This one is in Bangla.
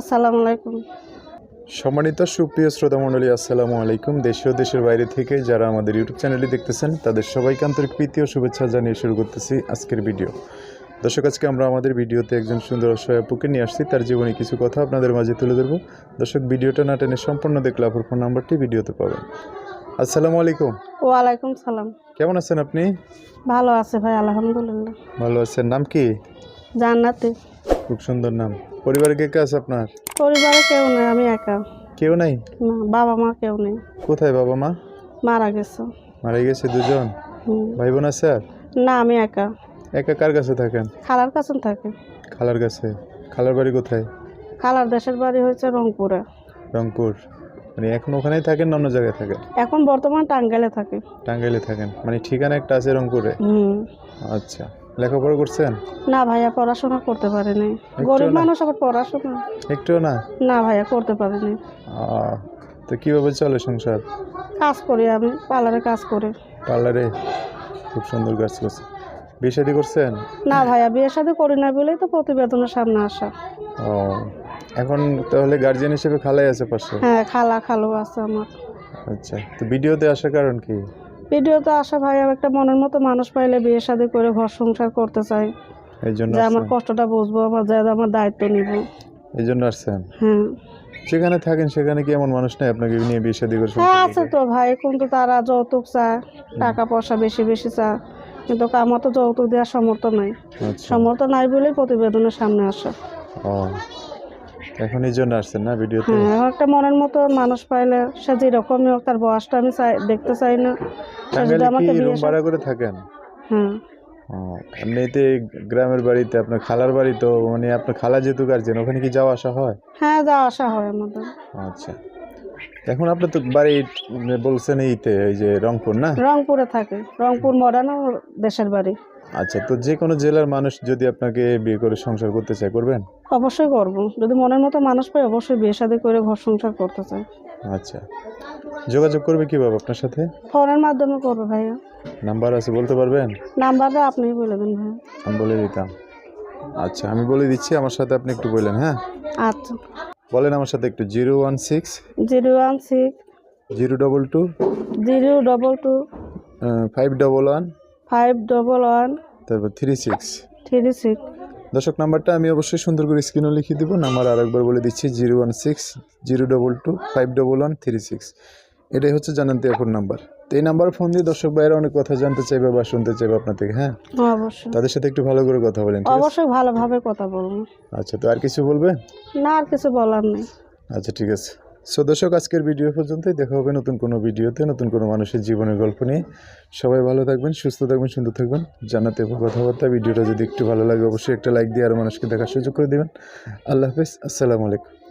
আসসালামু আলাইকুম। সম্মানিত সুপ্রিয় শ্রোতা মণ্ডলী আসসালামু আলাইকুম। দেশীয় দেশের বাইরে থেকে যারা আমাদের ইউটিউব চ্যানেলটি দেখতেছেন তাদের সবাইকে আন্তরিক প্রীতি ও শুভেচ্ছা জানিয়ে শুরু করতেছি আজকের ভিডিও। দর্শক আজকে আমরা আমাদের ভিডিওতে একজন সুন্দর অসহায় আপুকে নিয়ে আসছি। তার জীবনে কিছু কথা আপনাদের মাঝে তুলে ধরবো। দর্শক ভিডিওটা না টেনে সম্পূর্ণ দেখলে আপুর ফোন নাম্বারটি ভিডিওতে পাবেন। আসসালামু আলাইকুম। ওয়ালাইকুম সালাম। কেমন আছেন আপনি? ভালো আছে ভাই আলহামদুলিল্লাহ। ভালো আছেন। নাম কি? জান্নাতে। খুব সুন্দর নাম। পরিবারে কে কে আছে আপনার? পরিবারে কেউ নেই আমি একা। কেউ নাই? না বাবা মা কেউ নেই। কোথায় বাবা মা? মারা গেছে। মারা গেছে দুজন? ভাই বোন আছে আর? না আমি একা। একা কার কাছে থাকেন? খালার কাছে থাকে। খালার কাছে। খালার বাড়ি কোথায়? খালার দেশের বাড়ি হয়েছে রংপুরে। রংপুর। মানে এখন ওখানেই থাকেন অন্য জায়গায় থাকেন? এখন বর্তমান টাঙ্গাইলে থাকে। টাঙ্গাইলে থাকেন। মানে ঠিকানা একটা আছে রংপুরে? হুম। আচ্ছা। লেখাপড়া করছেন? না ভাইয়া পড়াশোনা করতে পারিনি। গরিব মানুষ আবার পড়াশোনা? একটুও না? না ভাইয়া করতে পারিনি। তো কীভাবে চলে সংসার? কাজ করি আমি পার্লারে কাজ করি। পার্লারে? খুব সুন্দর গাছ করছে। বিয়ে শাদি করছেন? না ভাইয়া বিয়ের সাথে করি না বলেই তো প্রতিবেদনের সামনে আসা। ও এখন তাহলে গার্জিয়ান হিসেবে খালাই আছে পাশে? হ্যাঁ খালা খালো আছে আমার। আচ্ছা তো ভিডিওতে আসার কারণ কি? ভিডিওতে আসা ভাই আমি একটা মনের মতো মানুষ পাইলে বিয়ে শাদী করে ঘর সংসার করতে চাই। এই জন্য যে আমার আসছেন? কষ্টটা বুঝব আমার যে আমার দায়িত্ব নিব। এই জন্য আসছেন? হ্যাঁ যেখানে থাকেন সেখানে কি এমন মানুষ নাই আপনাকে নিয়ে বিয়ে শাদি করে হ্যাঁ আছে করবে? তো ভাই কিন্তু তারা যৌতুক চায় টাকা পয়সা বেশি বেশি চায় কিন্তু আমার তো যৌতুক দেওয়ার সমর্থ নাই। আচ্ছা। সমর্থ নাই বলেই প্রতিবেদনের সামনে আসা। ও। এখন এই জন্য আসছেন না ভিডিওতে? হ্যাঁ একটা মনের মতো মানুষ পাইলে সে যেরকমই হোক তার বয়সটা আমি চাই দেখতে চাই না। সে যদি আমাকে বিয়ে রুম ভাড়া করে থাকেন? হ্যাঁ। এমনিতে গ্রামের বাড়িতে আপনার খালার বাড়ি তো মানে আপনার খালা যেহেতু গার্জেন ওখানে কি যাওয়া আসা হয়? হ্যাঁ যা আসা হয় আমাদের। আচ্ছা। এখন আপনার তো বাড়ি বলছেন এইতে এই যে রংপুর না? রংপুরে থাকে। রংপুর মডার্ন দেশের বাড়ি। আচ্ছা তো যে কোনো জেলার মানুষ যদি আপনাকে বিয়ে করে সংসার করতে চায় করবেন? অবশ্যই করব। যদি মনের মতো মানুষ পাই অবশ্যই বিয়ে শাদী করে ঘর সংসার করতে চাই। আচ্ছা। যোগাযোগ করবে কীভাবে আপনার সাথে? ফোনের মাধ্যমে করবে ভাইয়া। নাম্বার আছে বলতে পারবেন? নাম্বারটা আপনি বলে দিন ভাইয়া। আমি বলে দিতাম। আচ্ছা আমি বলে দিচ্ছি আমার সাথে আপনি একটু বললেন হ্যাঁ? আচ্ছা। বলেন আমার সাথে একটু zero one six zero one six zero double two zero double two five double one five double one তারপর থ্রি সিক্স থ্রি সিক্স দর্শক নাম্বারটা আমি অবশ্যই সুন্দর করে স্ক্রিনে লিখে দিব। নাম্বার আরেকবার বলে দিচ্ছি zero one six zero double two five double one three six এটাই হচ্ছে জানান্তি এখন নাম্বার। তো এই নাম্বার ফোন দিয়ে দর্শক ভাইয়েরা অনেক কথা জানতে চাইবে বা শুনতে চাইবে আপনার থেকে হ্যাঁ? অবশ্যই। তাদের সাথে একটু ভালো করে কথা বলেন অবশ্যই ভালোভাবে কথা বলব। আচ্ছা তো আর কিছু বলবে না আর কিছু বলার নেই। আচ্ছা ঠিক আছে। সো দর্শক, আজকের ভিডিও পর্যন্তই। দেখা হবে নতুন কোনো ভিডিওতে, নতুন কোনো মানুষের জীবনের গল্প নিয়ে। সবাই ভালো থাকবেন, সুস্থ থাকবেন, সুন্দর থাকবেন। জানাতে কথাবার্তা, ভিডিওটা যদি একটু ভালো লাগে, অবশ্যই একটা লাইক দিয়ে আরও মানুষকে দেখার সুযোগ করে দেবেন। আল্লাহ হাফিজ, আসসালামু আলাইকুম।